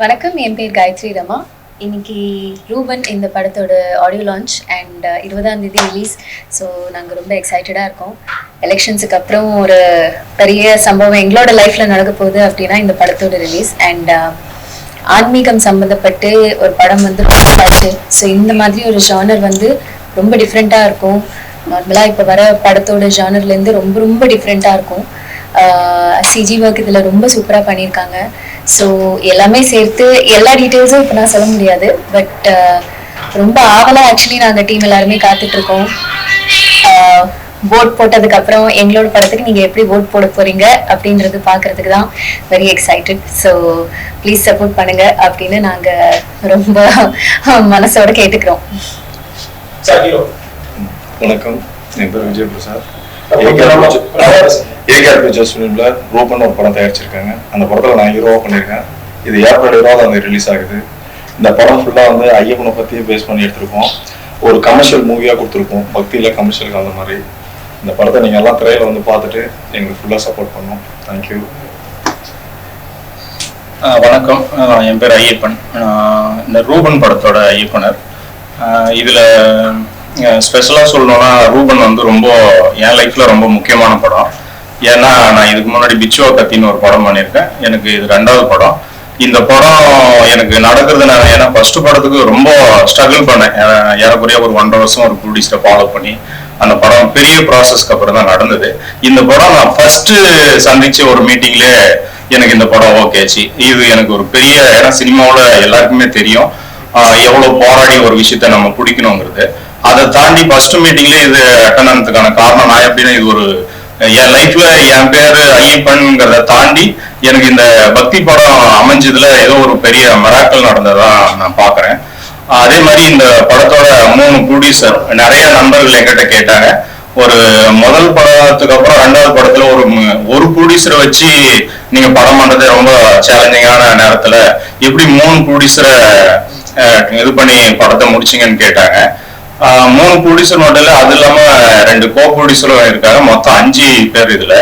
வணக்கம் என் பேர் காயத்ரி ரமா. இன்னைக்கு ரூபன் இந்த படத்தோட ஆடியோ லான்ச் அண்ட் இருபதாம் தேதி ரிலீஸ் ஸோ நாங்கள் ரொம்ப எக்ஸைட்டடாக இருக்கோம். எலெக்ஷன்ஸுக்கு அப்புறம் ஒரு பெரிய சம்பவம் எங்களோட லைஃப்பில் நடக்க போகுது அப்படின்னா இந்த படத்தோட ரிலீஸ் அண்ட் ஆன்மீகம் சம்மந்தப்பட்டு ஒரு படம் வந்து ஆச்சு ஸோ இந்த மாதிரி ஒரு ஜானர் வந்து ரொம்ப டிஃப்ரெண்ட்டாக இருக்கும். நார்மலாக இப்போ வர படத்தோட ஜானர்லேருந்து ரொம்ப ரொம்ப டிஃப்ரெண்ட்டாக இருக்கும். சிஜி ஒர்க் இதில் ரொம்ப சூப்பராக பண்ணியிருக்காங்க. ஸோ எல்லாமே சேர்த்து எல்லா டீட்டெயில்ஸும் இப்போ நான் சொல்ல முடியாது. பட் ரொம்ப ஆவலாக ஆக்சுவலி நாங்கள் டீம் எல்லாருமே காத்துட்ருக்கோம். ஓட் போட்டதுக்கு அப்புறம் எங்களோட படத்துக்கு நீங்கள் எப்படி ஓட் போட போறீங்க அப்படின்றது பார்க்கறதுக்கு தான் very excited so please support பண்ணுங்க அப்படின்னு நாங்கள் ரொம்ப மனசோட கேட்டுக்கிறோம். வணக்கம். என் பேர் Vijay Prasad Okay. AKR pictures ஃபிலிம்ல Ruben ஒரு படம் தயாரிச்சிருக்காங்க. அந்த படத்துல நான் ஹீரோவா பண்ணியிருக்கேன் இது ஏப்ரல் இருபதாம் தேதி ரிலீஸ் ஆகுது. இந்த படம் ஃபுல்லா வந்து ஐயப்பனை பத்தி பேஸ் பண்ணி எடுத்திருக்கோம். ஒரு கமர்ஷியல் மூவியா கொடுத்துருக்கோம். பக்தியில கமர்ஷியல் அந்த மாதிரி. இந்த படத்தை நீங்க எல்லாம் திரையில வந்து பார்த்துட்டு எங்களுக்கு ஃபுல்லா சப்போர்ட் பண்ணோம். தேங்க்யூ வணக்கம். என் பேர் ஐயப்பன். இந்த ரூபன் படத்தோட இயக்குனர். ஆஹ் இதுல ஸ்பெஷலாக சொல்லணும்னா ரூபன் வந்து ரொம்ப என் லைஃப்பில் ரொம்ப முக்கியமான படம். ஏன்னா நான் இதுக்கு முன்னாடி பிச்சுவா கத்தின்னு ஒரு படம் பண்ணியிருக்கேன். எனக்கு இது ரெண்டாவது படம். இந்த படம் எனக்கு நடக்கிறது நான் ஏன்னா ஃபர்ஸ்ட் படத்துக்கு ரொம்ப ஸ்ட்ரகிள் பண்ணேன். ஏறக்குறைய ஒரு ஒன்றரை வருஷம் ஒரு ப்ரொடியூசரை ஃபாலோ பண்ணி அந்த படம் பெரிய ப்ராசஸ்க்கு அப்புறம் தான் நடந்தது. இந்த படம் நான் ஃபர்ஸ்ட் சந்திச்ச ஒரு மீட்டிங்லேயே எனக்கு இந்த படம் ஓகேச்சு இது எனக்கு ஒரு பெரிய ஏன்னா சினிமாவில் எல்லாருக்குமே தெரியும். எவ்வளோ எவ்வளவு போராடி ஒரு விஷயத்த நம்ம பிடிக்கணுங்கிறது. அதை தாண்டி ஃபர்ஸ்ட் மீட்டிங்லேயே இது அட்டன் ஆனதுக்கான காரணம் நான் எப்படின்னா இது ஒரு என் லைஃப்ல என் பேர் ஐயப்பன்ங்கிறத தாண்டி எனக்கு இந்த பக்தி படம் அமைஞ்சதுல ஏதோ ஒரு பெரிய மெராக்கள் நடந்ததா நான் பாக்குறேன் அதே மாதிரி இந்த படத்தோட மூணு ப்ரொடியூசர் நிறைய நண்பர்கள் என்கிட்ட கேட்டாங்க. ஒரு முதல் படத்துக்கு அப்புறம் ரெண்டாவது படத்துல ஒரு ஒரு ப்ரொடியூசரை வச்சு நீங்க படம் பண்றது ரொம்ப சேலஞ்சிங்கான நேரத்துல எப்படி மூணு ப்ரொடியூசரை இது பண்ணி படத்தை முடிச்சிங்கன்னு கேட்டாங்க. மூணு ப்ரொடியூசர் மட்டும் அது இல்லாம ரெண்டு கோ ப்ரொடியூசரும் இருக்காங்க. மொத்தம் அஞ்சு பேர் இதுல.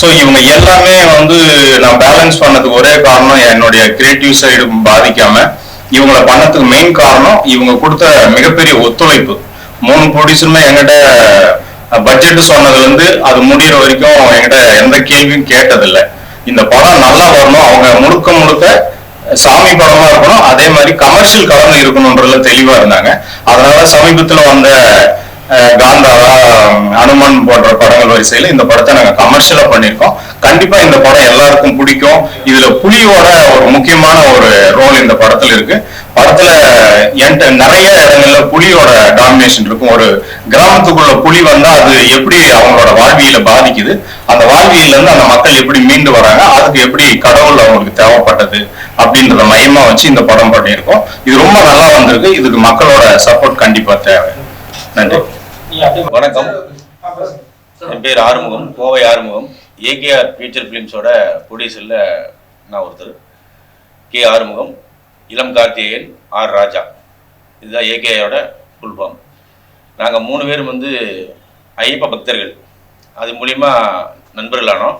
ஸோ இவங்க எல்லாமே வந்து நான் பேலன்ஸ் பண்ணதுக்கு ஒரே காரணம் என்னுடைய கிரியேட்டிவ் சைடு பாதிக்காம இவங்களை பண்ணதுக்கு மெயின் காரணம் இவங்க கொடுத்த மிகப்பெரிய ஒத்துழைப்பு. மூணு ப்ரொடியூசருமே என்கிட்ட பட்ஜெட் சொன்னதுல இருந்து அது முடியிற வரைக்கும் என்கிட்ட எந்த கேள்வியும் கேட்டதில்லை. இந்த படம் நல்லா வரணும். அவங்க முழுக்க முழுக்க சாமி படமா இருக்கணும். அதே மாதிரி கமர்ஷியல் கலந்து இருக்கணும்ன்றதுல தெளிவா இருந்தாங்க. அதனால சமீபத்துல வந்த அஹ், காந்தாரா அனுமன் போன்ற படங்கள் வரிசையில இந்த படத்தை நாங்க கமர்ஷியலா பண்ணியிருக்கோம். கண்டிப்பா இந்த படம் எல்லாருக்கும் பிடிக்கும். இதுல புலியோட ஒரு முக்கியமான ஒரு ரோல் இந்த படத்துல இருக்கு. படத்துல என்கிட்ட நிறைய இடங்கள்ல புலியோட டாமினேஷன் இருக்கும். ஒரு கிராமத்துக்குள்ள புலி வந்தா அது எப்படி அவங்களோட வாழ்வியல பாதிக்குது? அந்த வாழ்வியல இருந்து அந்த மக்கள் எப்படி மீண்டு வராங்க? அதுக்கு எப்படி கடவுள் அவங்களுக்கு தேவைப்பட்டது அப்படின்றத மையமா வச்சு இந்த படம் பண்ணியிருக்கோம். இது ரொம்ப நல்லா வந்திருக்கு. இதுக்கு மக்களோட சப்போர்ட் கண்டிப்பா தேவை. நன்றி. வணக்கம். என் பேர் ஆறுமுகம் கோவை ஆறுமுகம். ஏகேஆர் ஃபியூச்சர் ஃபிலிம்ஸோட ப்ரொடியூசரில் நான் ஒருத்தர். கே ஆறுமுகம். இளம் கார்த்திகேயன் ஆர் ராஜா. இதுதான் ஏகேயோட குல்பாம் நாங்கள் மூணு பேரும் வந்து ஐயப்ப பக்தர்கள். அது மூலிமா நண்பர்களானோம்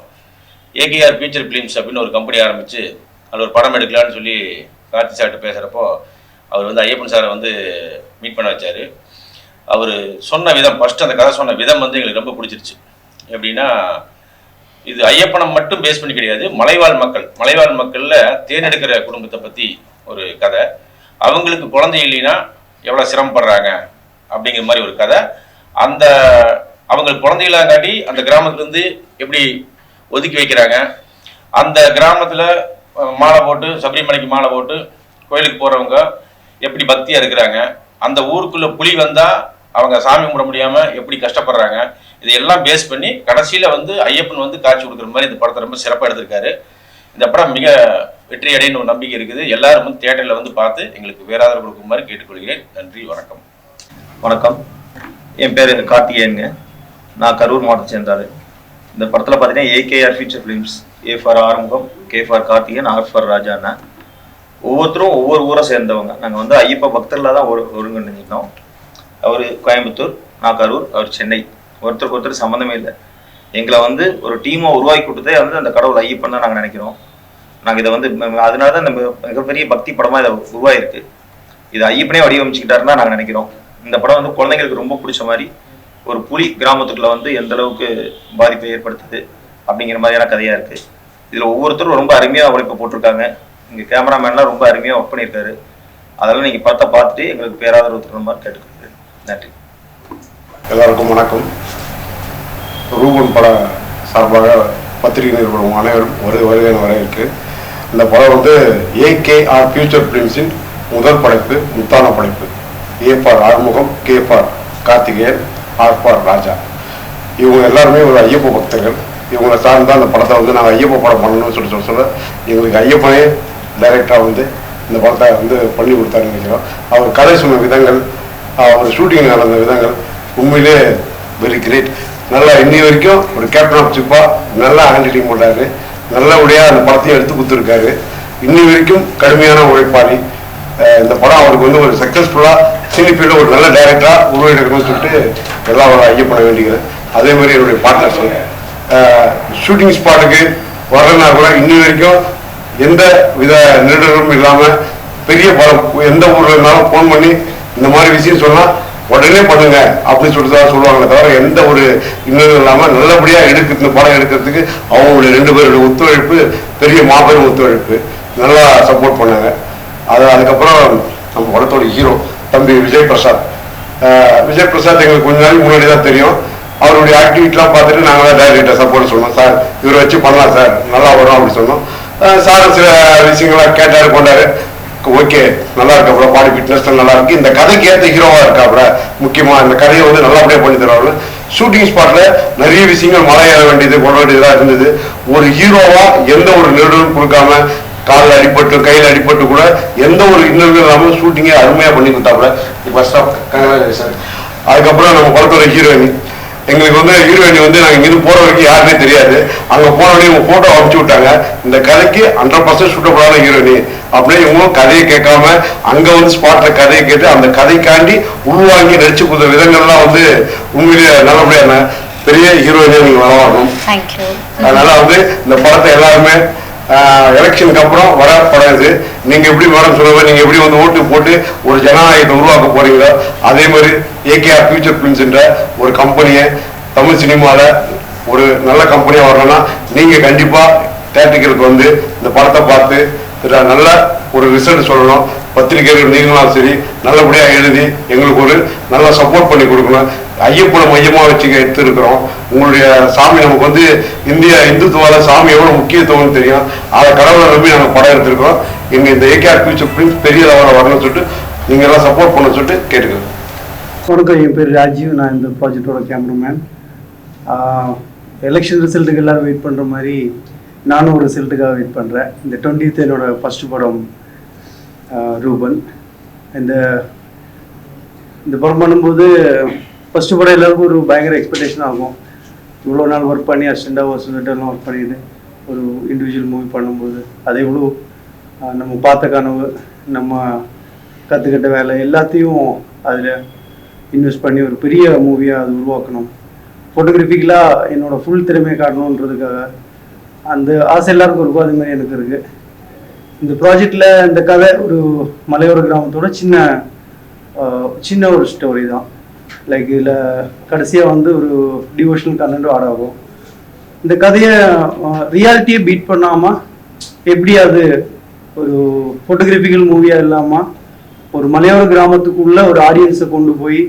ஏகேஆர் ஃபியூச்சர் ஃபிலிம்ஸ் அப்படின்னு ஒரு கம்பெனி ஆரம்பித்து அதில் ஒரு படம் எடுக்கலான்னு சொல்லி கார்த்தி சார்கிட்ட பேசுகிறப்போ அவர் வந்து ஐயப்பன் சாரை வந்து மீட் பண்ண வச்சார். அவர் சொன்ன விதம் ஃபர்ஸ்ட் அந்த கதை சொன்ன விதம் வந்து எங்களுக்கு ரொம்ப பிடிச்சிருச்சு. எப்படின்னா இது ஐயப்பனம் மட்டும் பேஸ் பண்ணி கிடையாது மலைவாழ் மக்கள். மலைவாழ் மக்களில் தேர்ந்தெடுக்கிற குடும்பத்தை பற்றி ஒரு கதை. அவங்களுக்கு குழந்தை இல்லைன்னா எவ்வளோ சிரமப்படுறாங்க அப்படிங்கிற மாதிரி ஒரு கதை. அந்த அவங்களுக்கு குழந்தை இல்லாங்காட்டி அந்த கிராமத்துலேருந்து எப்படி ஒதுக்கி வைக்கிறாங்க? அந்த கிராமத்தில் மாலை போட்டு சபரிமலைக்கு மாலை போட்டு கோயிலுக்கு போகிறவங்க எப்படி பக்தியாக இருக்கிறாங்க? அந்த ஊருக்குள்ளே புலி வந்தால் அவங்க சாமி கும்பிட முடியாமல் எப்படி கஷ்டப்படுறாங்க? இதையெல்லாம் பேஸ் பண்ணி கடைசியில் வந்து ஐயப்பன் வந்து காட்சி கொடுக்குற மாதிரி இந்த படத்தை ரொம்ப சிறப்பாக எடுத்திருக்காரு. இந்த படம் மிக வெற்றி அடையணும் ஒரு நம்பிக்கை இருக்குது. எல்லாரும் வந்து வந்து பார்த்து எங்களுக்கு வேற கொடுக்குமாறு கேட்டுக்கொள்கிறேன். நன்றி வணக்கம். வணக்கம். என் பேர் கார்த்திகேயனுங்க. நான் கரூர் மாவட்டத்தை சேர்ந்தாரு இந்த படத்தில் பார்த்தீங்கன்னா AKR future films A for Arumugam K for Karthikeyan R for ராஜாண்ணா ஒவ்வொருத்தரும் ஒவ்வொரு ஊரை சேர்ந்தவங்க. நாங்கள் வந்து ஐயப்ப பக்தரில் தான் ஒரு ஒருங்கிணைஞ்சிருந்தோம் அவர் கோயம்புத்தூர் நான் கரூர் அவர் சென்னை. ஒருத்தருக்கு ஒருத்தர் சம்மந்தமே இல்லை. எங்களை வந்து ஒரு டீமை உருவாக்கி கொடுத்ததே வந்து அந்த கடவுள் ஐயப்பன் தான் நாங்கள் நினைக்கிறோம். நாங்கள் இதை வந்து அதனால தான் நம்ம மிகப்பெரிய பக்தி படமாக இதை உருவாயிருக்கு. இது ஐயப்பனே வடிவமைச்சுக்கிட்டாருன்னு தான் நாங்கள் நினைக்கிறோம். இந்த படம் வந்து குழந்தைங்களுக்கு ரொம்ப பிடிச்ச மாதிரி ஒரு புலி கிராமத்துக்குள்ள வந்து எந்த அளவுக்கு பாதிப்பை ஏற்படுத்துது அப்படிங்கிற மாதிரியான கதையாக இருக்குது இதில் ஒவ்வொருத்தரும் ரொம்ப அருமையாக உழைப்பு போட்டிருக்காங்க. இங்கே கேமராமேன்லாம் ரொம்ப அருமையாக ஒர்க் பண்ணியிருக்காரு. அதெல்லாம் நீங்கள் பார்த்தா பார்த்துட்டு எங்களுக்கு பேராதரவு தரணும் மாதிரி கேட்டுக்கிறேன் நன்றி. எல்லாருக்கும் வணக்கம். ரூபன் பட சார்பாக பத்திரிகை நிறுவனம் அனைவரும் ஒரு வருகை வர இந்த படம் வந்து ஏகே ஆர் ஃபியூச்சர் ஃபிலிம்ஸின் முதல் படைப்பு முத்தான படைப்பு. A for Arumugam K for Karthikeyan R for Raja. இவங்க எல்லாருமே ஒரு ஐயப்ப பக்தர்கள். இவங்களை சார்ந்து அந்த படத்தை வந்து நாங்கள் ஐயப்ப படம் பண்ணணும்னு சொல்லி சொல்ல சொல்ல எங்களுக்கு ஐயப்பனே டைரக்டராக வந்து இந்த படத்தை வந்து பண்ணி கொடுத்தாருன்னு நினைக்கிறோம் அவர் கதை சொன்ன விதங்கள் அவர் ஷூட்டிங் நடந்த விதங்கள் உண்மையிலே வெரி கிரேட் நல்லா இன்னி வரைக்கும் ஒரு கேப்டன் ஆஃப் சிப்பா நல்லா ஹேண்டிலிங் பண்ணுறாரு நல்லபடியாக அந்த படத்தையும் எடுத்து கொடுத்துருக்காரு. இன்னி வரைக்கும் கடுமையான உழைப்பாளி. இந்த படம் அவருக்கு வந்து ஒரு சக்ஸஸ்ஃபுல்லாக சினிப்பீடு ஒரு நல்ல டைரக்டராக உருவாக்கிடணும்னு சொல்லிட்டு எல்லாம் ஒரு ஐயப்பட வேண்டிக்கிறேன் அதே மாதிரி என்னுடைய பார்ட்னர்ஸ் ஷூட்டிங் ஸ்பாட்டுக்கு வரலன்னா கூட இன்னி வரைக்கும் எந்த வித நெருடலும் இல்லாமல் பெரிய படம் எந்த ஊரில் இருந்தாலும் ஃபோன் பண்ணி இந்த மாதிரி விஷயம் சொன்னால் உடனே பண்ணுங்க அப்படின்னு சொல்லிட்டு தான் சொல்லுவாங்களே தவிர எந்த ஒரு இன்னும் இல்லாமல் நல்லபடியாக எடுக்க இந்த படம் எடுக்கிறதுக்கு அவங்களுடைய ரெண்டு பேருடைய ஒத்துழைப்பு பெரிய மாபெரும் ஒத்துழைப்பு. நல்லா சப்போர்ட் பண்ணாங்க. அது அதுக்கப்புறம் நம்ம படத்தோட ஹீரோ தம்பி விஜய் பிரசாத். விஜய் பிரசாத் எங்களுக்கு கொஞ்ச நாளைக்கு முன்னாடி தான் தெரியும். அவருடைய ஆக்டிவிட்டிலாம் பார்த்துட்டு நாங்கள் டைரக்டர் சப்போர்ட் சொன்னோம். சார் இவரை வச்சு பண்ணலாம் சார் நல்லா வரும் அப்படின்னு சொன்னோம். சார் சில விஷயங்களா கேட்டார் கொண்டாரு ஓகே நல்லா இருக்காப்புல பாடி ஃபிட்னஸ் நல்லா இருக்கு இந்த கதைக்கு ஏற்ற ஹீரோவா இருக்காப்புல முக்கியமா இந்த கதையை வந்து நல்லபடியா பண்ணி தருவாங்க ஷூட்டிங் ஸ்பாட்ல நிறைய விஷயங்கள் மழை ஏற வேண்டியது கொள்ள வேண்டியதா இருந்தது. ஒரு ஹீரோவா எந்த ஒரு நெடுவும் கொடுக்காம காலில் அடிபட்டு கையில் அடிபட்டு கூட எந்த ஒரு இன்னொரு இல்லாமல் ஷூட்டிங்கே அருமையாக பண்ணி கொடுத்தாப்புல ஃபர்ஸ்ட் ஆஃப் சார் அதுக்கப்புறம் நம்ம படத்தோட ஹீரோயின் எங்களுக்கு வந்து ஹீரோயினி வந்து நாங்கள் இங்கிருந்து போகிற வரைக்கும் யாருமே தெரியாது. அங்கே போன உடனே இவங்க ஃபோட்டோ அனுப்பிச்சு விட்டாங்க. இந்த கதைக்கு ஹண்ட்ரட் பர்சன்ட் சூட்டபுளான ஹீரோயினி அப்படியே இவங்களும் கதையை கேட்காம அங்கே வந்து ஸ்பாட்டில் கதையை கேட்டு அந்த கதைக்காண்டி உள்வாங்கி நடிச்சு கொடுத்த விதங்கள்லாம் வந்து உண்மையிலேயே நல்லபடியான பெரிய ஹீரோயினே நீங்கள் தேங்க்யூ அதனால வந்து இந்த படத்தை எல்லாருமே எலெக்ஷனுக்கு அப்புறம் வர படம் நீங்க எப்படி மேடம் சொல்லுவேன் நீங்க எப்படி வந்து ஓட்டு போட்டு ஒரு ஜனநாயகத்தை உருவாக்க போறீங்களோ அதே மாதிரி ஏகேஆர் ஃபியூச்சர் பிலிம்ஸ்ன்ற ஒரு கம்பெனியை தமிழ் சினிமாவில் ஒரு நல்ல கம்பெனியாக வரணும்னா நீங்கள் கண்டிப்பாக தேட்டர்களுக்கு வந்து இந்த படத்தை பார்த்து நல்ல ஒரு ரிசல்ட் சொல்லணும். பத்திரிகைகள் நீங்களும் சரி நல்லபடியாக எழுதி எங்களுக்கு ஒரு நல்ல சப்போர்ட் பண்ணி கொடுக்கணும். ஐயப்பனை மையமா வச்சு எடுத்திருக்கிறோம். உங்களுடைய சாமி நமக்கு வந்து இந்திய இந்துத்துவால சாமி எவ்வளவு முக்கியத்துவம்னு தெரியும். அதை கடவுளை நம்பி நாங்கள் படம் எடுத்திருக்கிறோம். எங்கள் இந்த ஏகேஆர் ஃபியூச்சர் பிரின்ஸ் பெரிய லெவலில் வரணும்னு சொல்லிட்டு நீங்க எல்லாம் சப்போர்ட் பண்ண சொல்லிட்டு கேட்டுக்கிறோம். வணக்கம். என் பேர் ராஜீவ். நான் இந்த ப்ராஜெக்டோட கேமராமேன் எலெக்ஷன் ரிசல்ட்டுக்கு எல்லோரும் வெயிட் பண்ணுற மாதிரி நானும் ஒரு ரிசல்ட்டுக்காக வெயிட் பண்ணுறேன் இந்த டுவெண்ட்டி என்னோட ஃபஸ்ட்டு படம் ரூபன். இந்த இந்த படம் பண்ணும்போது ஃபஸ்ட்டு படம் எல்லாருக்கும் ஒரு பயங்கர எக்ஸ்பெக்டேஷன் ஆகும். இவ்வளோ நாள் ஒர்க் பண்ணி அசிஸ்டண்டாக அசிஸ்டண்ட்லாம் ஒர்க் பண்ணிட்டு ஒரு இண்டிவிஜுவல் மூவி பண்ணும்போது அது இவ்வளோ நம்ம பார்த்த கனவு நம்ம கற்றுக்கிட்ட வேலை எல்லாத்தையும் அதில் இன்வெஸ்ட் பண்ணி ஒரு பெரிய மூவியாக அது உருவாக்கணும். ஃபோட்டோகிராஃபிக்கலாக என்னோடய ஃபுல் திறமையை காட்டணுன்றதுக்காக அந்த ஆசை எல்லாருக்கும் இருக்கும் அது மாதிரி எனக்கு இருக்குது இந்த ப்ராஜெக்டில் இந்த கதை ஒரு மலையோர கிராமத்தோட சின்ன சின்ன ஒரு ஸ்டோரி தான். லைக் இதில் கடைசியாக வந்து ஒரு டிவோஷனல் கண்டென்ட்டும் ஆட் ஆகும் இந்த கதையை ரியாலிட்டியை பீட் பண்ணாமல் எப்படி அது ஒரு ஃபோட்டோகிராஃபிக்கல் மூவியாக இல்லாமல் ஒரு மலையோர கிராமத்துக்குள்ள ஒரு ஆடியன்ஸை கொண்டு போய்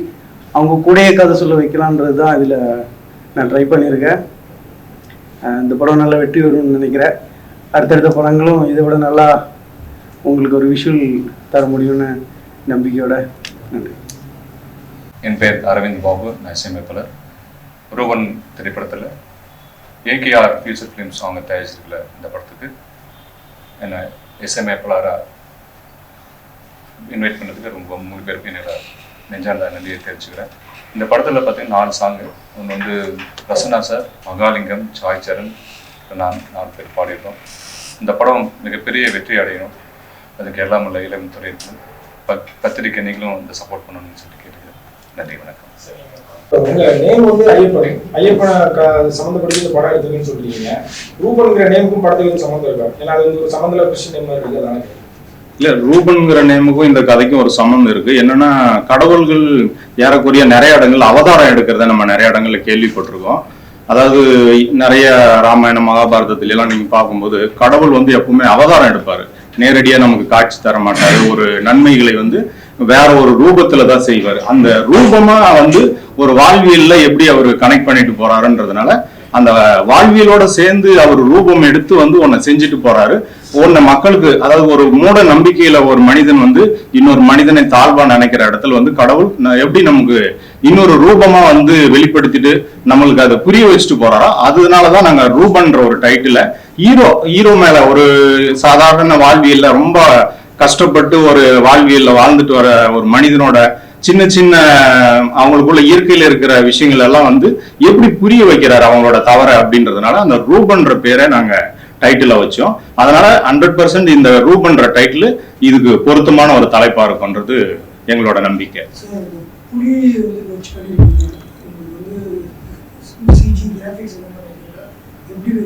அவங்க கூடயே கதை சொல்ல வைக்கலான்றது தான் இதில் நான் ட்ரை பண்ணியிருக்கேன். இந்த படம் நல்லா வெற்றி வரும்னு நினைக்கிறேன். அடுத்தடுத்த படங்களும் இதை விட நல்லா உங்களுக்கு ஒரு விஷுவல் தர முடியும்னு நம்பிக்கையோட நன்றி. என் பேர் அரவிந்த் பாபு நான் இசையமைப்பாளர். ரூபன் திரைப்படத்தில் ஏகேஆர் ஃபியூச்சர் ஃபிலிம்ஸ் அவங்க தயாரிச்சிருக்கல இந்த படத்துக்கு. என்னை இசையமைப்பாளராக இன்வைட் பண்ணதுக்கு ரொம்ப மூணு பேருக்கு என்னோட நெஞ்சார்ந்த நன்றியை தெரிவிச்சுக்கிறேன். இந்த படத்தில் பார்த்தீங்கன்னா நாலு சாங்கு ஒன்று வந்து ரசனா சார் மகாலிங்கம் சாய் சரண் நான் நாலு பேர் பாடியிருக்கோம். இந்த படம் மிகப்பெரிய வெற்றி அடையணும். அதுக்கு எல்லாம் உள்ள இளம் துறை பத் பத்திரிக்கை நீங்களும் இந்த சப்போர்ட் பண்ணணும்னு சொல்லி நன்றி வணக்கம். உங்க நேம் வந்து ஐயப்பன். ஐயப்பனை சம்மந்தப்படுத்தி இந்த படம் எடுத்துருக்குன்னு சொல்றீங்க. ரூபன்ங்கிற நேமுக்கும் படத்துக்கு சம்மந்தம் இருக்கா? ஏன்னா அது வந்து ஒரு சம்மந்தம் கிறிஸ்டின் நேம் மாதிரி இருக்கு அதானே? இல்ல ரூபன்ங்கிற நேமுக்கும் இந்த கதைக்கும் ஒரு சம்மந்தம் இருக்கு. என்னன்னா கடவுள்கள் ஏறக்குறைய நிறைய இடங்கள் அவதாரம் எடுக்கிறத நம்ம நிறைய இடங்கள்ல கேள்விப்பட்டிருக்கோம். அதாவது நிறைய ராமாயணம் மகாபாரதத்துல எல்லாம் நீங்க பார்க்கும்போது கடவுள் வந்து எப்பவுமே அவதாரம் எடுப்பாரு. நேரடியா நமக்கு காட்சி தர மாட்டாரு. ஒரு நன்மைகளை வந்து வேற ஒரு ரூபத்துல தான் செய்வார். அந்த ரூபமா வந்து ஒரு வாழ்வியல்ல எப்படி அவர் கனெக்ட் பண்ணிட்டு போறாருன்றதுனால அந்த வாழ்வியலோட சேர்ந்து அவர் ரூபம் எடுத்து வந்து உன்னை செஞ்சுட்டு போறாரு. உன்னை மக்களுக்கு அதாவது ஒரு மூட நம்பிக்கையில ஒரு மனிதன் வந்து இன்னொரு மனிதனை தாழ்வா நினைக்கிற இடத்துல வந்து கடவுள் எப்படி நமக்கு இன்னொரு ரூபமா வந்து வெளிப்படுத்திட்டு நம்மளுக்கு அதை புரிய வச்சுட்டு போறாரோ அதனாலதான் நாங்க ரூபன்ற ஒரு டைட்டில ஹீரோ ஹீரோ மேல ஒரு சாதாரண வாழ்வியல்ல ரொம்ப கஷ்டப்பட்டு ஒரு வாழ்வியல்ல வாழ்ந்துட்டு வர ஒரு மனிதனோட சின்ன சின்ன அவங்களுக்குள்ள இயற்கையில இருக்கிற விஷயங்கள் எல்லாம் வந்து எப்படி புரிய வைக்கிறாரு அவங்களோட தவறை அப்படின்றதுனால அந்த ரூபன்ற பேரை நாங்க டைட்டில வச்சோம். அதனால ஹண்ட்ரட் பர்சன்ட் இந்த ரூபன்ற டைட்டில் இதுக்கு பொருத்தமான ஒரு தலைப்பா இருக்கும்ன்றது எங்களோட நம்பிக்கை. எப்படி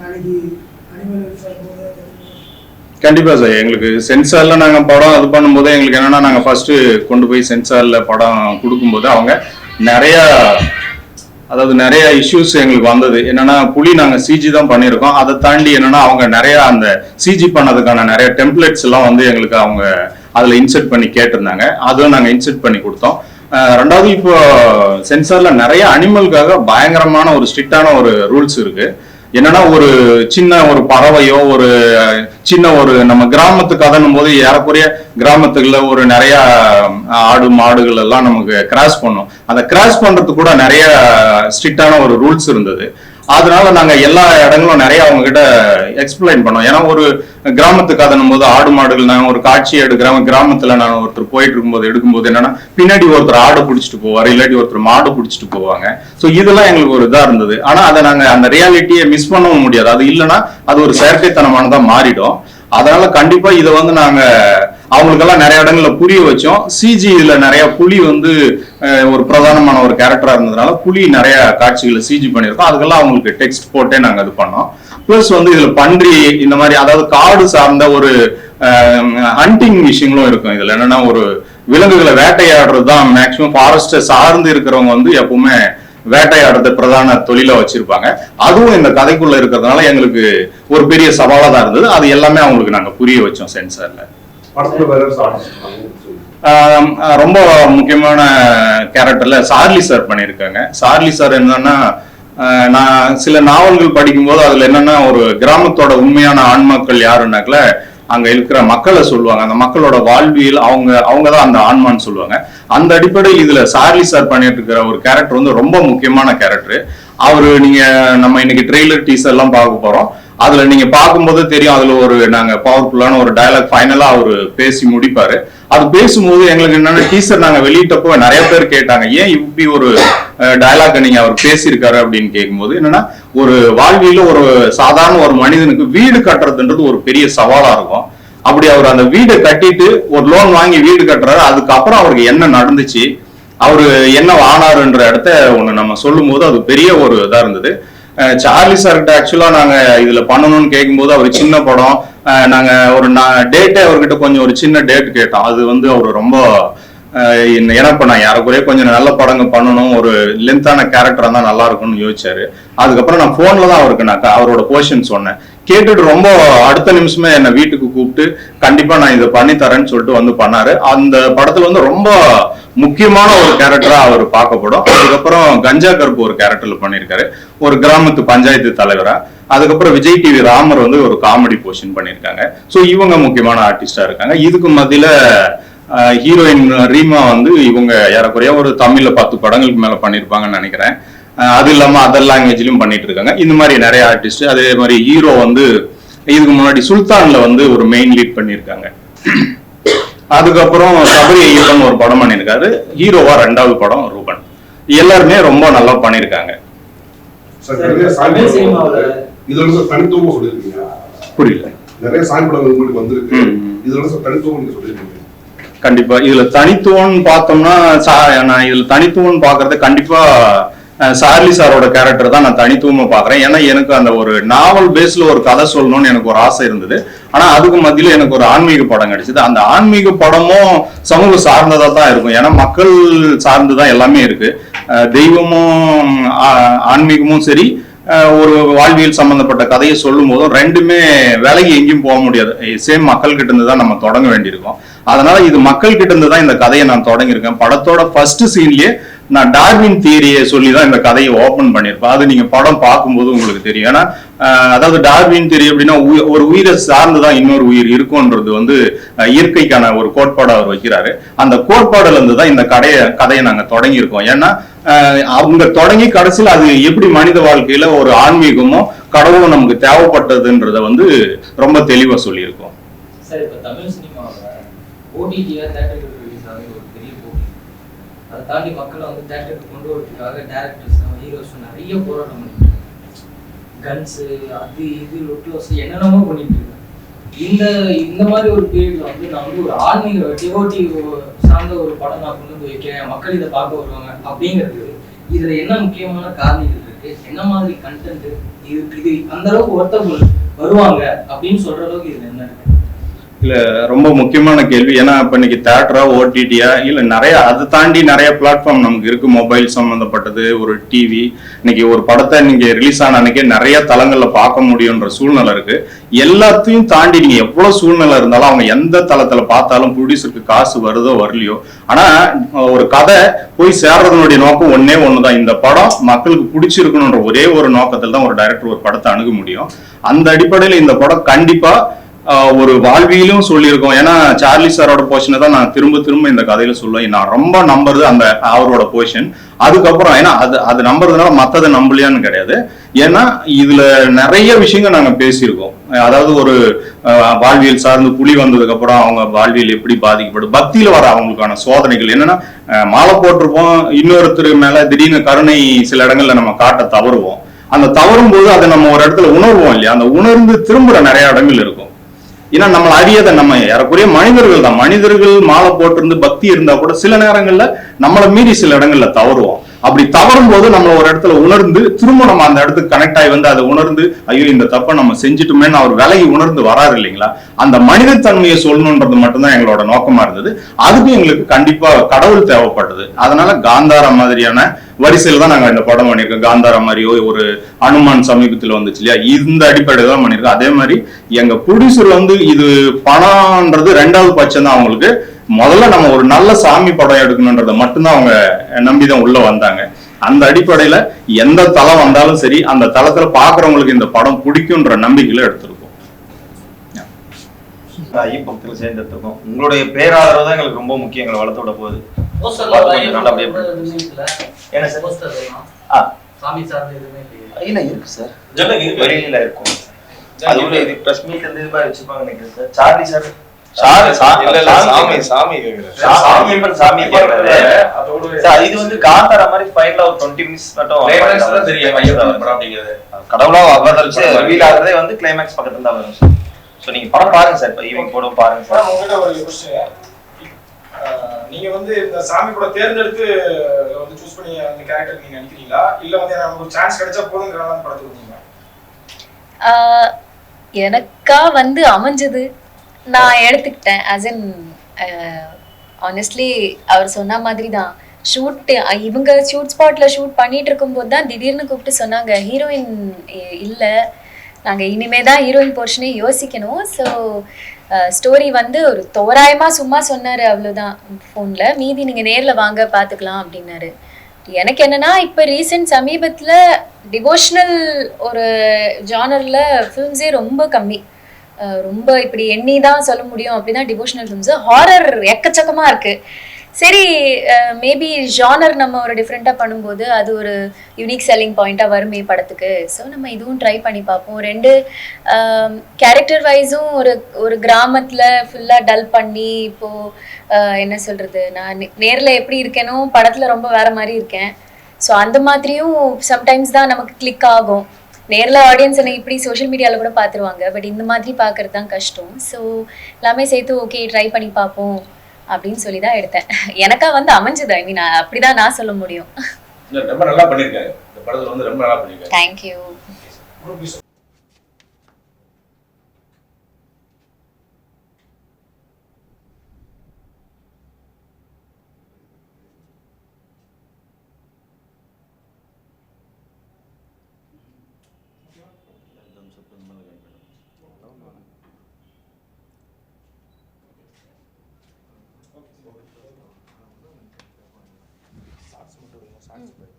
நாளைக்கு அனிமல் போது கண்டிப்பா சார். எங்களுக்கு சென்சார்ல நாங்க படம் இது பண்ணும்போது எங்களுக்கு என்னன்னா நாங்க ஃபர்ஸ்ட் கொண்டு போய் சென்சார்ல படம் கொடுக்கும்போது அவங்க நிறைய அதாவது நிறைய இஷ்யூஸ் எங்களுக்கு வந்தது. என்னன்னா புலி நாங்க சிஜி தான் பண்ணியிருக்கோம். அதை தாண்டி என்னன்னா அவங்க நிறைய அந்த சிஜி பண்ணதுக்கான நிறைய டெம்ப்ளெட்ஸ் எல்லாம் வந்து எங்களுக்கு அவங்க அதுல இன்செர்ட் பண்ணி கேட்டிருந்தாங்க. அதுவும் நாங்க இன்செர்ட் பண்ணி கொடுத்தோம். ரெண்டாவது இப்போ சென்சார்ல நிறைய அனிமலுக்காக பயங்கரமான ஒரு ஸ்ட்ரிக்டான ஒரு ரூல்ஸ் இருக்கு. என்னன்னா ஒரு சின்ன ஒரு பறவையோ ஒரு சின்ன ஒரு நம்ம கிராமத்து கதைன்னும் போது ஏறக்குறைய கிராமத்துக்குள்ள ஒரு நிறைய ஆடு மாடுகள் எல்லாம் நமக்கு கிராஸ் பண்ணும். அதை கிராஸ் பண்றதுக்கு கூட நிறைய ஸ்ட்ரிக்டான ஒரு ரூல்ஸ் இருந்தது. அதனால நாங்க எல்லா இடங்களும் நிறைய அவங்க கிட்ட எக்ஸ்பிளைன் பண்ணோம். ஏன்னா ஒரு கிராமத்துக்கு அதனும் போது ஆடு மாடுகள் நான் ஒரு காட்சி எடுக்கிறேன் கிராமத்துல நான் ஒருத்தர் போயிட்டு இருக்கும்போது எடுக்கும்போது என்னன்னா பின்னாடி ஒருத்தர் ஆடு பிடிச்சிட்டு போவார் இல்லாட்டி ஒருத்தர் மாடு பிடிச்சிட்டு போவாங்க. ஸோ இதெல்லாம் எங்களுக்கு ஒரு இதா இருந்தது. ஆனா அதை நாங்க அந்த ரியாலிட்டியை மிஸ் பண்ணவும் முடியாது. அது இல்லைன்னா அது ஒரு செயற்கைத்தனமானதா மாறிடும். அதனால கண்டிப்பா இதை வந்து நாங்க அவங்களுக்கெல்லாம் நிறைய இடங்கள்ல புரிய வச்சோம். சிஜி இதுல நிறைய புலி வந்து ஒரு பிரதானமான ஒரு கேரக்டரா இருந்ததுனால புலி நிறைய காட்சிகளை சிஜி பண்ணியிருக்கோம். அதுக்கெல்லாம் அவங்களுக்கு டெக்ஸ்ட் போட்டே நாங்க இது பண்ணோம். ப்ளஸ் வந்து இதுல பன்றி இந்த மாதிரி அதாவது காடு சார்ந்த ஒரு ஹண்டிங் விஷயங்களும் இருக்கும். இதுல என்னன்னா ஒரு விலங்குகளை வேட்டையாடுறது தான் மேக்சிமம் ஃபாரஸ்ட்டை சார்ந்து இருக்கிறவங்க வந்து எப்பவுமே வேட்டையாடுறத பிரதான தொழிலா வச்சிருப்பாங்க. அதுவும் இந்த கதைக்குள்ள இருக்கிறதுனால எங்களுக்கு ஒரு பெரிய சவாலா தான் இருந்தது. அது எல்லாமே அவங்களுக்கு நாங்க புரிய வச்சோம் சென்சார்ல ரொம்ப முக்கியமான கேரக்டர்ல சார்லி சார் பண்ணியிருக்காங்க. சார்லி சார் என்னன்னா நான் சில நாவல்கள் படிக்கும்போது அதுல என்னன்னா ஒரு கிராமத்தோட உண்மையான ஆன்மாக்கள் யாருன்னாக்கல அங்க இருக்கிற மக்களை சொல்லுவாங்க. அந்த மக்களோட வாழ்வியல் அவங்க அவங்க தான் அந்த ஆன்மான்னு சொல்லுவாங்க. அந்த அடிப்படையில் இதுல சார்லி சார் பண்ணிட்டு இருக்கிற ஒரு கேரக்டர் வந்து ரொம்ப முக்கியமான கேரக்டர் அவரு நீங்க நம்ம இன்னைக்கு ட்ரெய்லர் டீசர் எல்லாம் பார்க்க போறோம். அதுல நீங்க பார்க்கும்போது தெரியும் அதுல ஒரு நாங்க பவர்ஃபுல்லான ஒரு டயலாக் ஃபைனலா அவரு பேசி முடிப்பாரு. அது பேசும்போது எங்களுக்கு என்னன்னா டீசர் நாங்க வெளியிட்டப்போ நிறைய பேர் கேட்டாங்க ஏன் இப்படி ஒரு டயலாக் நீங்க அவர் பேசியிருக்காரு அப்படின்னு கேட்கும்போது என்னன்னா ஒரு வாழ்வியில ஒரு சாதாரண ஒரு மனிதனுக்கு வீடு கட்டுறதுன்றது ஒரு பெரிய சவாலா இருக்கும். அப்படி அவர் அந்த வீடை கட்டிட்டு ஒரு லோன் வாங்கி வீடு கட்டுறாரு. அதுக்கப்புறம் அவருக்கு என்ன நடந்துச்சு அவரு என்ன ஆனாருன்ற இடத்த ஒண்ணு நம்ம சொல்லும் போது அது பெரிய ஒரு இதா இருந்தது. சார்லி சார்கிட்ட ஆக்சுவலா நாங்க இதுல பண்ணணும்னு கேட்கும்போது அவர் சின்ன படம் நாங்க ஒரு டேட்டே அவர்கிட்ட கொஞ்சம் ஒரு சின்ன டேட் கேட்டோம். அது வந்து அவர் ரொம்ப ஏன்னா இப்போ நான் யாருக்குறைய கொஞ்சம் நல்ல படங்க பண்ணணும் ஒரு லென்த்தான கேரக்டர் தான் நல்லா இருக்கும்னு யோசிச்சாரு. அதுக்கப்புறம் நான் ஃபோனில் தான் அவருக்கு நான் அவரோட போர்ஷன் சொன்னேன். கேட்டுட்டு ரொம்ப அடுத்த நிமிஷமே என்னை வீட்டுக்கு கூப்பிட்டு கண்டிப்பாக நான் இதை பண்ணி தரேன்னு சொல்லிட்டு வந்து பண்ணாரு. அந்த படத்தில் வந்து ரொம்ப முக்கியமான ஒரு கேரக்டரா அவர் பார்க்கப்படும். அதுக்கப்புறம் கஞ்சா கருப்பு ஒரு கேரக்டர்ல பண்ணியிருக்காரு. ஒரு கிராமத்து பஞ்சாயத்து தலைவரா. அதுக்கப்புறம் விஜய் டிவி ராமர் வந்து ஒரு காமெடி போர்ஷன் பண்ணியிருக்காங்க. ஸோ இவங்க முக்கியமான ஆர்டிஸ்டா இருக்காங்க. இதுக்கு மத்தியில ஹீரோயின் ரீமா வந்து இவங்க ஏறக்குறைய ஒரு தமிழ்ல பத்து படங்களுக்கு மேல பண்ணியிருப்பாங்கன்னு நினைக்கிறேன். அது இல்லாம அதர் லாங்குவேஜ்லயும் பண்ணிட்டு இருக்காங்க. இந்த மாதிரி நிறைய ஆர்டிஸ்ட் அதே மாதிரி ஹீரோ வந்து இதுக்கு முன்னாடி சுல்தான்ல வந்து ஒரு மெயின் லீட் பண்ணியிருக்காங்க அதுக்கப்புறம் சபரி ஐயப்பன் ஒரு படம் பண்ணியிருக்காரு ஹீரோவா ரெண்டாவது படம் ரூபன். எல்லாருமே ரொம்ப நல்லா பண்ணியிருக்காங்க புரியல. நிறைய சாமி படங்கள் உங்களுக்கு வந்திருக்கு. இதுல தனித்துவம் நீங்க சொல்லியிருக்கீங்க. கண்டிப்பா. இதுல தனித்துவம்னு பார்த்தோம்னா சா- நான் இதுல தனித்துவம்னு பாக்குறது கண்டிப்பா சார்லி சாரோட கேரக்டர் தான் நான் தனித்துவமா பாக்குறேன் ஏன்னா எனக்கு அந்த ஒரு நாவல் பேஸ்ல ஒரு கதை சொல்லணும்னு எனக்கு ஒரு ஆசை இருந்தது. ஆனா அதுக்கு மத்தியில எனக்கு ஒரு ஆன்மீக படம் கிடைச்சது. அந்த ஆன்மீக படமும் சமூக சார்ந்ததா தான் இருக்கும். ஏன்னா மக்கள் சார்ந்துதான் எல்லாமே இருக்கு. தெய்வமும் ஆன்மீகமும் சரி ஒரு வாழ்வியல் சம்பந்தப்பட்ட கதையை சொல்லும் போதும் ரெண்டுமே விலகி எங்கேயும் போக முடியாது. சேம் மக்கள் கிட்ட இருந்து தான் நம்ம தொடங்க வேண்டியிருக்கோம். அதனால இது மக்கள் கிட்ட இருந்து தான் இந்த கதையை நான் தொடங்கியிருக்கேன். படத்தோட ஃபர்ஸ்ட் சீன்லயே நான் டார்வின் தியரியை சொல்லி தான் இந்த கதையை ஓப்பன் பண்ணியிருப்பேன். அது நீங்கள் படம் பார்க்கும்போது உங்களுக்கு தெரியும். ஏன்னா அதாவது டார்வின் தியரி அப்படின்னா ஒரு உயிரை சார்ந்து தான் இன்னொரு உயிர் இருக்கும்ன்றது வந்து இயற்கைக்கான ஒரு கோட்பாடு அவர் வைக்கிறாரு. அந்த கோட்பாடுல இருந்து தான் இந்த கடையை கதையை நாங்கள் தொடங்கியிருக்கோம். ஏன்னா அவங்க தொடங்கி கடைசியில் அது எப்படி மனித வாழ்க்கையில ஒரு ஆன்மீகமோ கடவுளும் நமக்கு தேவைப்பட்டதுன்றத வந்து ரொம்ப தெளிவாக சொல்லியிருக்கோம். சார் இப்போ தமிழ் சினிமாவில் ஓடிடியா தேட்டருக்கு ரிலீஸ் ஆகுது ஒரு பெரிய போட்டி அதை தாண்டி மக்களை வந்து தேட்டருக்கு கொண்டு வரதுக்காக டேரக்டர்ஸ் ஹீரோஸ் நிறைய போராட்டம் பண்ணிட்டு கன்ஸு அது இது லொட்லோஸ் என்னென்னமோ பண்ணிட்டு இருக்காங்க. இந்த இந்த மாதிரி ஒரு பீரியட்ல வந்து நான் வந்து ஒரு ஆன்மீக டிவோட்டி சார்ந்த ஒரு படம் நான் கொண்டு வந்து வைக்கிறேன். மக்கள் இதை பார்க்க வருவாங்க அப்படிங்கிறது இதுல என்ன முக்கியமான காரணிகள் இருக்கு? என்ன மாதிரி கண்டென்ட் இது இது அந்த அளவுக்கு ஒருத்தவங்க வருவாங்க அப்படின்னு சொல்ற அளவுக்கு இதுல என்ன இருக்கு? இல்ல ரொம்ப முக்கியமான கேள்வி. ஏன்னா இப்ப இன்னைக்கு தேட்டரா ஓடிடியா இல்ல நிறைய அதை தாண்டி நிறைய பிளாட்ஃபார்ம் நமக்கு இருக்கு. மொபைல் சம்பந்தப்பட்டது ஒரு டிவி இன்னைக்கு ஒரு படத்தை நீங்க ரிலீஸ் ஆன அன்னைக்கே நிறைய தளங்கள்ல பார்க்க முடியுன்ற சூழ்நிலை இருக்கு. எல்லாத்தையும் தாண்டி நீங்க எவ்வளவு சூழ்நிலை இருந்தாலும் அவங்க எந்த தளத்துல பார்த்தாலும் ப்ரொடியூசருக்கு காசு வருதோ வரலையோ. ஆனா ஒரு கதை போய் சேர்றதனுடைய நோக்கம் ஒன்னே ஒண்ணுதான். இந்த படம் மக்களுக்கு பிடிச்சிருக்கணுன்ற ஒரே ஒரு நோக்கத்தில் தான் ஒரு டைரக்டர் ஒரு படத்தை அணுக முடியும். அந்த அடிப்படையில் இந்த படம் கண்டிப்பா ஒரு வாழ்வியலும் சொல்லியிருக்கோம். ஏன்னா சார்லி சாரோட போர்ஷனை தான் நான் திரும்ப திரும்ப இந்த கதையில சொல்லுவேன். நான் ரொம்ப நம்புறது அந்த அவரோட போர்ஷன் அதுக்கப்புறம் ஏன்னா அது அது நம்புறதுனால மற்றதை நம்பலையான்னு கிடையாது. ஏன்னா இதுல நிறைய விஷயங்கள் நாங்க பேசியிருக்கோம். அதாவது ஒரு வாழ்வியல் சார்ந்து புலி வந்ததுக்கு அப்புறம் அவங்க வாழ்வியல் எப்படி பாதிக்கப்படும் பக்தியில வர அவங்களுக்கான சோதனைகள். என்னன்னா மாலை போட்டிருப்போம் இன்னொருத்தர் மேல திடீர்னு கருணை சில இடங்கள்ல நம்ம காட்ட தவறுவோம். அந்த தவறும் போது அதை நம்ம ஒரு இடத்துல உணர்வோம் இல்லையா? அந்த உணர்ந்து திரும்புற நிறைய இடங்கள் இருக்கும். ஏன்னா நம்ம அறியாத நம்ம ஏறக்குறைய மனிதர்கள் தான் மனிதர்கள் மாலை போட்டிருந்து பக்தி இருந்தா கூட சில நேரங்கள்ல நம்மளை மீறி சில இடங்கள்ல தவறுவோம் அப்படி தவறும் போது நம்மள ஒரு இடத்துல உணர்ந்து திரும்ப நம்ம அந்த இடத்துக்கு கனெக்ட் ஆகி வந்து அதை உணர்ந்து ஐயோ இந்த தப்பை நம்ம செஞ்சுட்டோமேன்னு அவர் விலகி உணர்ந்து வராரு இல்லைங்களா? அந்த மனிதத்தன்மையை சொல்லணுன்றது மட்டும்தான் எங்களோட நோக்கமா இருந்தது. அதுக்கு எங்களுக்கு கண்டிப்பா கடவுள் தேவைப்பட்டது. அதனால காந்தாரா மாதிரியான வரிசையில் தான் நாங்க இந்த படம் பண்ணியிருக்கோம். காந்தாரா மாதிரியோ ஒரு அனுமான் சமீபத்தில் வந்துச்சு இல்லையா? இந்த அடிப்படையில் தான் பண்ணியிருக்கோம். அதே மாதிரி எங்க ப்ரொடியூசர் வந்து இது பணம்ன்றது ரெண்டாவது பட்சம் தான் அவங்களுக்கு. முதல்ல நம்ம ஒரு நல்ல சாமி படம் எடுக்கணுன்றத மட்டும்தான் அவங்க நம்பிதான் உள்ள வந்தாங்க. அந்த அடிப்படையில எந்த தளம் வந்தாலும் சரி அந்த தளத்துல பாக்குறவங்களுக்கு இந்த படம் பிடிக்கும்ன்ற நம்பிக்கையில எடுத்திருக்கோம். ஐயப்பத்தில் சேர்ந்துருக்கோம் உங்களுடைய பேராதரவு தான் எங்களுக்கு ரொம்ப முக்கியம் எங்களை வளர்த்தோட போகுது. என்ன சார்? ஆ. சாமி சார்ந்த எதுவுமே இல்ல இருக்கு சார். வெளியில இருக்கும். அது ஒரு இது பிரஸ் மீட் இந்த இது மாதிரி வச்சிருப்பாங்க நினைக்கிறேன் சார். சார்லி சார் இது வந்து காந்தாரா மாதிரி ஃபைனலா ஒரு 20 மினிட்ஸ் மட்டும் தெரியும் அப்படிங்கிறது. கடவுளா அவதரிச்சு ரிவீல் ஆகுறதே வந்து கிளைமேக்ஸ் பக்கத்துல தான் வரும் ஸோ நீங்க படம் பாருங்க சார். இப்போ ஈவினிங் போட பாருங்க சார். உங்ககிட்ட ஒரு கொஸ்டின் நீங்க வந்து இந்த சாமி கூட தேர்ந்தெடுத்து வந்து சூஸ் பண்ணி அந்த கேரக்டர் நீங்க இல்ல வந்து நமக்கு சான்ஸ் கிடைச்சா போதுங்கிறனால படத்துக்கு வந்தீங்களா ஆஹ் எனக்கா வந்து அமைஞ்சது நான் எடுத்துக்கிட்டேன் ஆஸ் இன் ஆனஸ்ட்லி அவர் சொன்ன மாதிரி தான் ஷூட் இவங்க ஷூட் ஸ்பாட்டில் ஷூட் பண்ணிட்டு இருக்கும்போது தான் திடீர்னு கூப்பிட்டு சொன்னாங்க ஹீரோயின் இல்லை. நாங்கள் இனிமே தான் ஹீரோயின் போர்ஷனே யோசிக்கணும். ஸோ ஸ்டோரி வந்து ஒரு தோராயமாக சும்மா சொன்னார் அவ்வளோதான் ஃபோனில் மீதி நீங்கள் நேரில் வாங்க பார்த்துக்கலாம் அப்படின்னாரு. எனக்கு என்னன்னா இப்போ ரீசெண்ட் சமீபத்தில் டிவோஷனல் ஒரு ஜானரில் ஃபிலிம்ஸே ரொம்ப கம்மி. ரொம்ப இப்படி எண்ணி தான் சொல்ல முடியும் அப்படின்னா டிவோஷனல் ஃபிலிம்ஸ் ஹாரர் எக்கச்சக்கமாக இருக்கு. சரி மேபி ஜானர் நம்ம ஒரு டிஃப்ரெண்ட்டாக பண்ணும்போது அது ஒரு யூனிக் செல்லிங் பாயிண்ட்டாக வருமே படத்துக்கு. ஸோ நம்ம இதுவும் ட்ரை பண்ணி பார்ப்போம். ரெண்டு கேரக்டர் வைஸும் ஒரு ஒரு கிராமத்தில் ஃபுல்லாக டல் பண்ணி இப்போது என்ன சொல்கிறது நான் நேரில் எப்படி இருக்கேனோ படத்தில் ரொம்ப வேற மாதிரி இருக்கேன். ஸோ அந்த மாதிரியும் சம்டைம்ஸ் தான் நமக்கு கிளிக் ஆகும். நேரில் ஆடியன்ஸ் என்னை இப்படி சோஷியல் மீடியாவில் கூட பார்த்துருவாங்க பட் இந்த மாதிரி பார்க்கறது தான் கஷ்டம். ஸோ எல்லாமே சேர்த்து ஓகே ட்ரை பண்ணி பார்ப்போம் அப்படின்னு சொல்லி தான் எடுத்தேன். எனக்கா வந்து அமைஞ்சது. ஐ மீன் அப்படிதான் நான் சொல்ல முடியும். ரொம்ப நல்லா பண்ணியிருக்காங்க இந்த படத்துல வந்து ரொம்ப நல்லா பண்ணியிருக்காங்க தேங்க்யூ